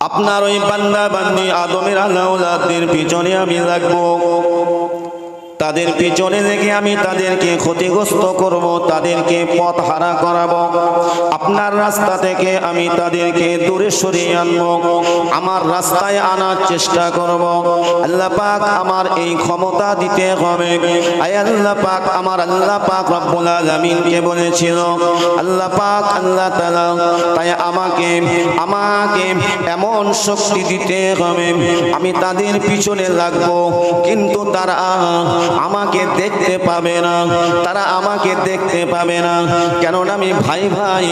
আপনার ওই বান্দা বান্দি আদমের আল্লাহ পিছনে আমি লাগবো তাদের পিছনে রেখে আমি তাদেরকে ক্ষতিগ্রস্ত করব, তাদেরকে পথ হারা করাবো। আপনার রাস্তা থেকে আমি তাদেরকে দূরে সরিয়ে আনব, আমার রাস্তায় আনার চেষ্টা করব। আল্লাহ পাক আমার এই ক্ষমতা দিতে হবে। আয় আল্লাহ পাক, আমার আল্লাহ পাক রব্বুল আলামিনকে বলেছিল, আল্লাহ পাক, আল্লাহ তাআলা, তাই আমাকে আমাকে এমন শক্তি দিতে হবে। আমি তাদের পিছনে লাগবো, কিন্তু তারা আমাকে দেখতে পাবে না। তারা আমাকে দেখতে পাবে না। কেননা আমি ভাই ভাই,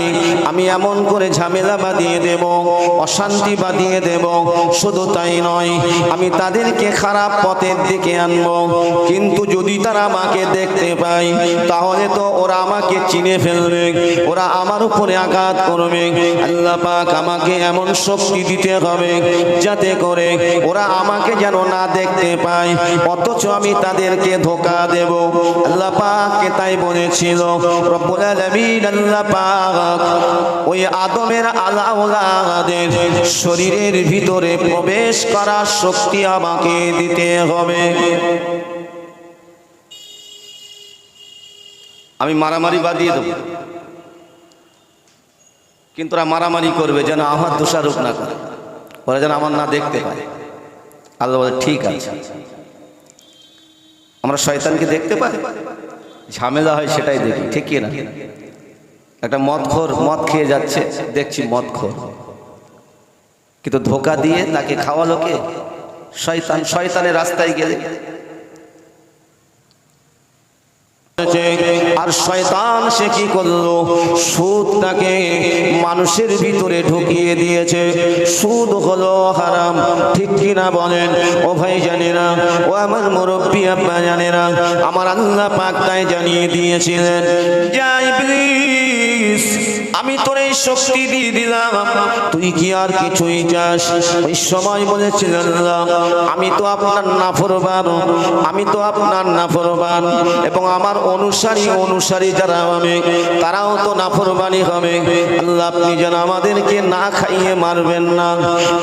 আমি এমন করে ঝামেলা বাঁধিয়ে দেব, অশান্তি বাঁধিয়ে দেব, শুধু তাই নয়, আমি তাদেরকে খারাপ পথের দিকে আনব। কিন্তু যদি তারা আমাকে দেখতে পায়, তাহলে তো ওরা আমাকে চিনে ফেলবে, ওরা আমার উপরে আঘাত করবে। আল্লাহ পাক আমাকে এমন শক্তি দিতে হবে, যাতে করে ওরা আমাকে যেন না দেখতে পায়। অথচ আমি তাদেরকে ধোকা দেব। আল্লাহ পাককে তাই বলেছিল, রব্বুল আলামিন আল্লাহ পাক ওই আদমের আলাওলাদের শরীরের ভিতরে প্রবেশ করার শক্তি আমাকে দিতে হবে। আমি মারামারি বাদিয়ে দেবো। কিন্তু ওরা মারামারি করবে যেন আমার দোষারোপ না করে। ওরা যেন আমার না দেখতে পায়। আল্লাহ বলে, ঠিক আছে। আমরা শয়তানকে দেখতে পাই? ঝামেলা হয় সেটাই দেখি ঠিকই না? একটা মদখোর মদ খেয়ে যাচ্ছে, দেখছি মদখোর। কিন্তু ধোকা দিয়ে তাকে খাওয়ালোকে শয়তান, শয়তানের রাস্তায় গেলে আর শয়তান সে কি করল? সুদ তাকে মানুষের ভিতরে ঢুকিয়ে দিয়েছে। সুদ হলো হারাম, ঠিক কিনা বলেন? ও ভাই জানে না ও আমার মুরব্বী আব্বা জানে না আমার আল্লাহ পাক তাই জানিয়ে দিয়েছিলেন যাই আমি তোর এই শক্তি দিয়ে দিলাম। তুই কি আর কিছুই চাস? ওই সময় বলেছিলেন আমি তো আপনার নাফরবান আমি তো আপনার নাফরবান এবং আমার অনুসারী অনুসারী যারা হবে, তারাও তো নাফরবানি হবে। আল্লাহ আপনি যেন আমাদেরকে না খাইয়ে মারবেন না।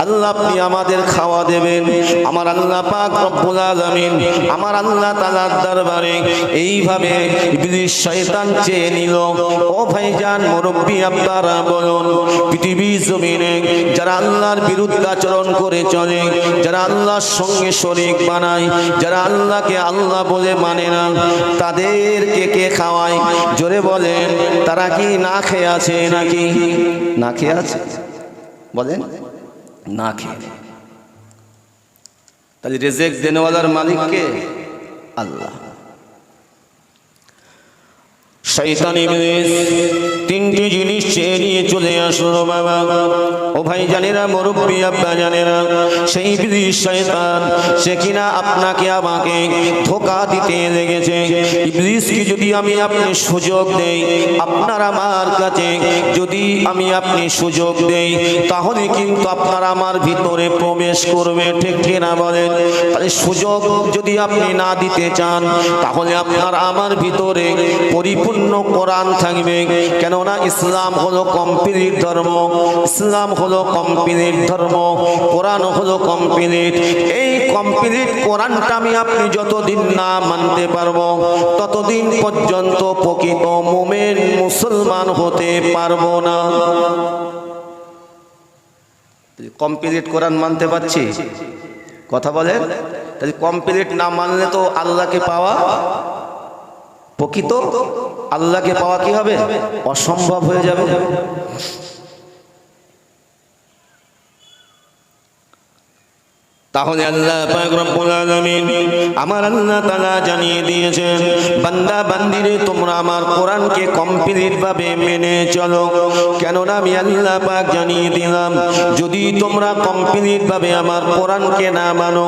আল্লাহ আপনি আমাদের খাওয়া দেবেন। আমার আল্লাহ পাক রব্বুল আলামিন আমার আল্লাহ তাআলার দরবারে এইভাবে ইবলিস শয়তান চেয়ে নিল। ও ভাইজান মুরব্বী আপনারা বলুন, পৃথিবী জমিনে যারা আল্লাহর বিরুদ্ধাচরণ করে চলে, যারা আল্লাহর সঙ্গে শরীক বানায়, যারা আল্লাহকে আল্লাহ বলে মানে না, তাদেরকে কে খাওয়ায়? জোরে বলেন, তারা কি না খেয়ে আছে নাকি? না খেয়ে আছে? বলেন, না খেয়ে। তাহলে রেজেক দেনেওয়ালার মালিককে আল্লাহ। শৈতান ইবলিস তিনটি জিনিস চেয়ে নিয়ে চলে আসলো বাবা। ও ভাই জানেরা মুরব্বী আব্বা জানেরা সেই ইবলিস শয়তান, সে কিনা আপনাকে আমাকে ধোকা দিতে লেগেছে। ইবলিসকে যদি আমি আপনি সুযোগ দেই, আপনার আমার কাছে যদি আমি আপনি সুযোগ দেই, তাহলে কিন্তু আপনার আমার ভিতরে প্রবেশ করবে, ঠিক কিনা বলেন? তাহলে সুযোগ যদি আপনি না দিতে চান, তাহলে আপনার আমার ভিতরে পরিপূর্ণ কোরআন থাকবে। কেননা ইসলাম হলো কমপ্লিট ধর্ম। ইসলাম হলো কমপ্লিট ধর্ম। কোরআন হলো কমপ্লিট এই কমপ্লিট কোরআনটা আমি আপনি যতদিন না মানতে পারব, ততদিন পর্যন্ত প্রকৃত মোমেন মুসলমান হতে পারব না। কমপ্লিট কোরআন মানতে পারছি? কথা বলেন? তাহলে কমপ্লিট না মানলে তো আল্লাহকে পাওয়া প্রকৃত আল্লাহকে পাওয়া কি হবে? অসম্ভব হয়ে যাবে। তাহলে আল্লাহ পাক আমার আল্লাহ তাআলা জানিয়ে দিয়েছেন, বান্দা বান্দিরে, তোমরা আমার কোরআনকে কমপ্লিট ভাবে মেনে চলো। কেননা আমি আল্লাহ পাক জানিয়ে দিলাম, যদি তোমরা কমপ্লিট ভাবে আমার কোরআনকে না মানো,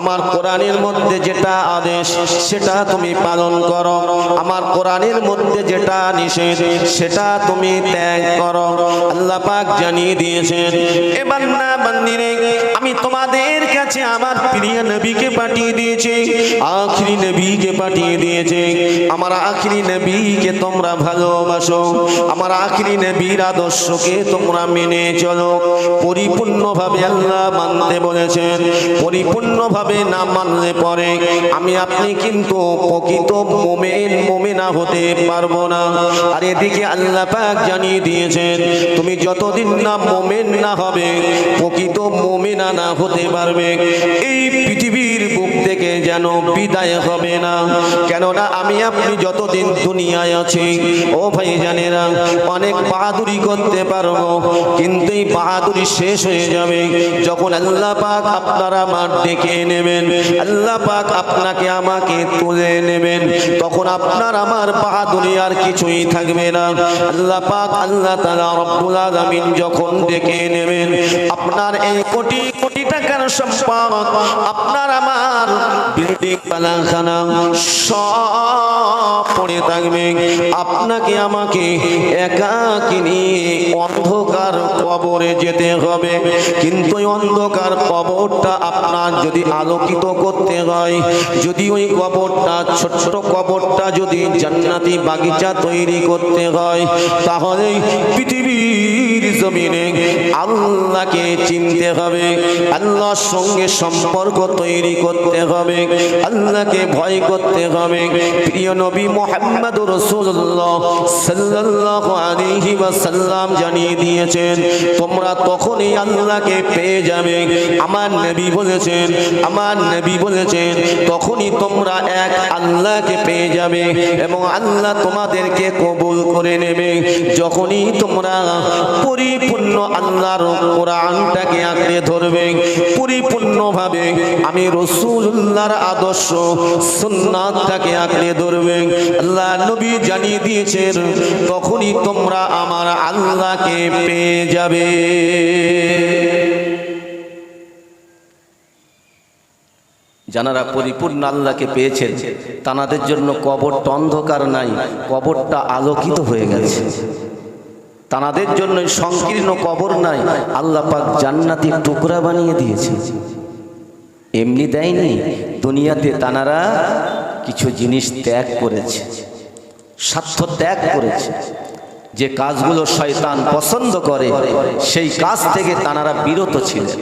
আমার কোরআনের মধ্যে যেটা আদেশ, সেটা তুমি পালন করো। আমার কোরআনের মধ্যে যেটা নিষেধ, সেটা তুমি ত্যাগ করো। আল্লাহ পাক জানিয়ে দিয়েছেন, এ বান্দা বান্দিরে, আমি তোমাদের কাছে কাছে আমার প্রিয় নবীকে পাঠিয়ে দিয়েছে, আখিরি নবীকে পাঠিয়ে দিয়েছে। আমার আখিরি নবীকে তোমরা ভালোবাসো, আমার আখিরি নবীর আদর্শকে তোমরা মেনে চলো। পরিপূর্ণভাবে আল্লাহ মানতে বলেছেন, পরিপূর্ণভাবে না মানলে পরে আমি আপনি কিন্তু প্রকৃত মোমেন, মোমেনা হতে পারব না। আর এদিকে আল্লাহ পাক জানিয়ে দিয়েছেন, তুমি যতদিন না মোমেন না হবে, প্রকৃত মোমেনা না হতে পারবে। এই পৃথিবীর বুক থেকে যেন বিদায় হবে না। কেননা আমি আপনি যতদিন দুনিয়ায় আছি, ও ভাই জানেরা অনেক বাহাদুরি করতে পারব, কিন্তু এই বাহাদুরি শেষ হয়ে যাবে যখন আল্লাহ পাক আপনারা আমার ডেকে নেবেন। আল্লাহ পাক আপনাকে আমাকে তুলে নেবেন। তখন আপনার আমার বাহাদুরি আর কিছুই থাকবে না। আল্লাহ পাক আল্লাহ তাআলা রব্বুল আলামিন যখন ডেকে নেবেন, আপনার এই কোটি কোটি টাকার সম্পদ আপনার আমার বিল্ডিং পালাখানা সব পড়ে থাকবে। আপনাকে আমাকে একাকি নিয়ে অন্ধকার কবরে যেতে হবে। কিন্তু ওই অন্ধকার কবরটা আপনার যদি আলোকিত করতে হয়, যদি ওই কবরটা, ছোট্ট কবরটা যদি জান্নাতি বাগিচা তৈরি করতে হয়, তাহলে পৃথিবীর জমিনে আল্লাহকে চিনতে হবে। আল্লাহর সঙ্গে সম্পর্ক তৈরি করতে হবে। আল্লাহকে ভয় করতে হবে। প্রিয় নবী মোহাম্মদ রসুল্লাহ সাল্লাল্লাহু আলাইহি ওয়াসাল্লাম জানিয়ে দিয়েছেন, তোমরা তখনই আল্লাহকে পেয়ে যাবে। আমার নবী বলেছেন, আমার নবী বলেছেন, তখনই তোমরা এক আল্লাহকে পেয়ে যাবে এবং আল্লাহ তোমাদেরকে কবুল করে নেবে। যখনই তোমরা পরিপূর্ণ আল্লাহর কোরআনটাকে আঁকড়ে ধরবে পরিপূর্ণভাবে আমি রসুল্লাহর আদর্শ, সুন্নাতটাকে আঁকড়ে ধরবে। আল্লাহ নবী জানিয়ে দিয়েছেন, তখনই তোমরা আমার আল্লাহকে পেয়ে যাবে। যারা পরিপূর্ণ আল্লাহকে পেয়েছেন, তানাদের জন্য কবরটা অন্ধকার নাই, কবরটা আলোকিত হয়ে গেছে। তানাদের জন্য সংকীর্ণ কবর নাই। আল্লাহ পাক জান্নাতি টুকরা বানিয়ে দিয়েছে। এমনি দেয়নি, দুনিয়াতে তানারা কিছু জিনিস ত্যাগ করেছে, স্বার্থ ত্যাগ করেছে। যে কাজগুলো শয়তান পছন্দ করে, সেই কাজ থেকে তানারা বিরত ছিলেন।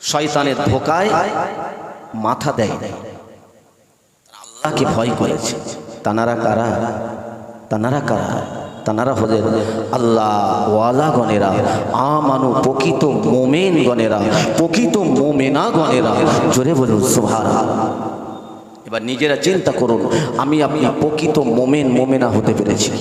শয়তানের ধোকায় মাথা দেয় আল্লাহকে ভয় করেছে। তানারা কারা? তানারা কারা? তানারা হলেন আল্লাহ ওয়ালা গণেরা, আমানু প্রকৃত মোমেন গণেরা, প্রকৃত মোমেনা গণেরা। জোরে বলুন সুভার এবার নিজেরা চিন্তা করুন, আমি আপনি প্রকৃত মোমেন, মোমেনা হতে পেরেছি।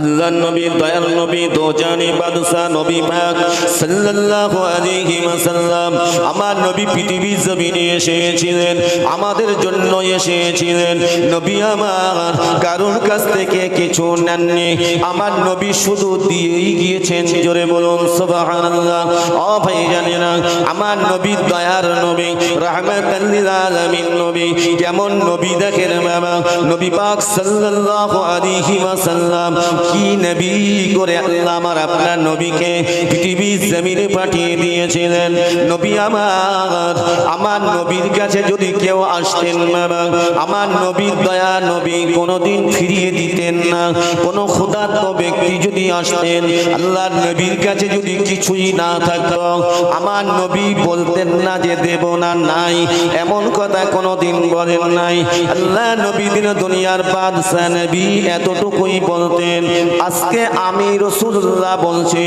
আল্লাহ নবী, দয়াল নবী, দোজানি বাদশা, নবী পাক সাল্লাল্লাহু আলাইহি ওয়াসাল্লাম আমার নবী পৃথিবীর জমিনে এসেছিলেন, আমাদের জন্য এসেছিলেন। নবী আমার কারোর কাছ থেকে কিছু নেননি। আমার নবী শুধু দিয়েই গিয়েছেন, জোরে বলুন, সুবহানাল্লাহ। ও ভাই জানেন আমার নবী দয়ার নবী, রাহমাতাল লিল আলামিন নবী যেমন নবী দেখেন বাবা। নবী পাক সাল্লাল্লাহু আলাইহি ওয়াসাল্লাম কি নবী করে আল্লাহ আমার আপনার নবীকে পৃথিবীর জমিনে পাঠিয়ে দিয়েছিলেন? নবী আমার আমার নবীর কাছে যদি কেউ আসতেন বাবা আমার নবীর দয়া নবী কোনোদিন ফিরিয়ে দিতেন না। কোনো ক্ষুধার্ত ব্যক্তি যদি আসতেন আল্লাহ নবীর কাছে যদি কিছুই না থাকতো, আমার নবী বলতেন না যে দেব না নাই, এমন কথা কোনোদিন বলেন নাই। আল্লাহ নবী দিন দুনিয়ার বাদশাহ নবী এতটুকুই বলতেন আজকে আমি রসুল্লাহ বলছি,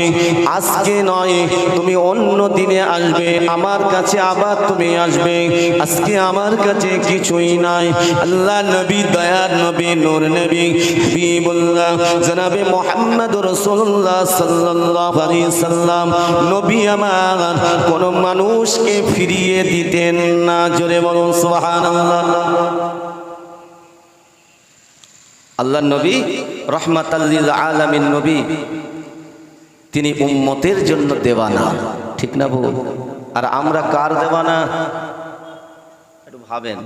আজকে নয়, তুমি অন্য দিনে আসবে, আমার কাছে আবার তুমি আসবে, আজকে আমার কাছে কিছুই নাই। আল্লাহ নবী, দয়ার নবী, নূর নবী, হাবিবুল্লাহ, জনাবে মোহাম্মদ রসুল্লাহ আলাইহি সাল্লাম। নবী আমার, কোন মানুষকে ফিরিয়ে দিতেন না, জোরে বলুন সুবহানাল্লাহ। আল্লাহ নবী রহমাতাল্লিল আলামিন নবী। তিনি উম্মতের জন্য দেওয়ানা। ঠিক না বউ? আর আমরা কার দেওয়ানা? একটু ভাবেন।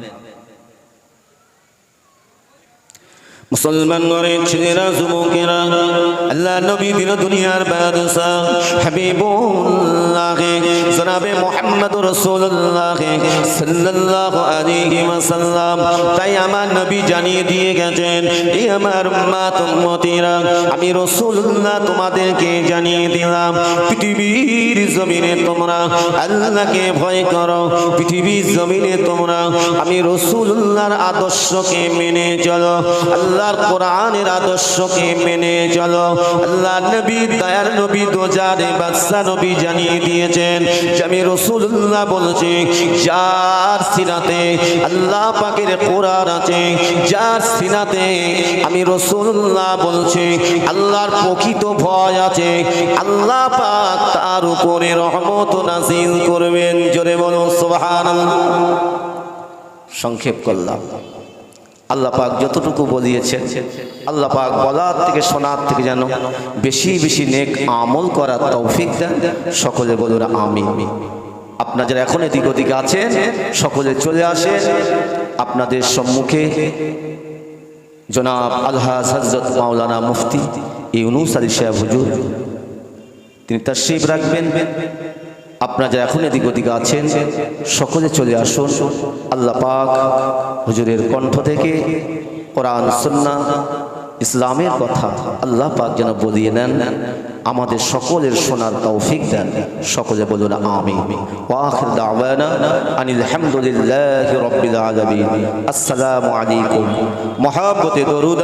মুসলমান ঘরের ছেলেরা, যুবকেরা, আল্লাহ নবী দিন দুনিয়ার বাদশাহ হাবিবুল্লাহ জনাবে মোহাম্মদ রাসূলুল্লাহ সাল্লাল্লাহু আলাইহি ওয়াসাল্লাম। তাই আমার নবী জানিয়ে দিয়ে গেছেন, এই আমার উম্মত, উম্মতিরা, আমি রাসূলুল্লাহ তোমাদেরকে জানিয়ে দিলাম, পৃথিবীর জমিনে তোমরা আল্লাহকে ভয় করো, পৃথিবীর জমিনে তোমরা, আমি রসুল্লাহর আদর্শকে মেনে চলো আল্লাহর কোরআনের আদর্শকে মেনে চলো। আল্লাহ নবী, দয়ার নবী, দোজারে বাদশা নবী জানিয়ে দিয়েছেন আমি রসুল্লাহ বলছি, যার সিনাতে আল্লাহ পাকের কোরআন আছে, যার সিনাতে আমি রসুল্লাহ বলছি, আল্লাহর প্রকৃত ভয় আছে, আল্লাহ পাক তার উপরে রহমত নাজিল করবেন। জোরে বলুন, সুবহানাল্লাহ। সংক্ষেপ করলাম। আল্লাহ পাক যতটুকু বলিয়েছেন, আল্লাহ পাক বলার থেকে শোনার থেকে যেন বেশি বেশি নেক আমল করার তৌফিক দেন, সকলে বলুন আমি আপনারা যারা এখন এদিক ওদিক আছেন, সকলে চলে আসেন। আপনাদের সম্মুখে জনাব আলহাজ মাওলানা মুফতি ইউনুস আলী সাহেব হুজুর, তিনি তার রাখবেন। আপনারা যারা এখন এদিক ওদিকে আছেন, সকলে চলে আসুন আল্লাহ পাক হুজুরের কণ্ঠ থেকে কোরআন সুন্না ইসলামের কথা আল্লাহ পাক যেন বলিয়ে নেন, আমাদের সকলের শোনার তৌফিক দেন। সকলে বলুন আমি আসসালামু আলাইকুম। মহাব্বতে দরুদ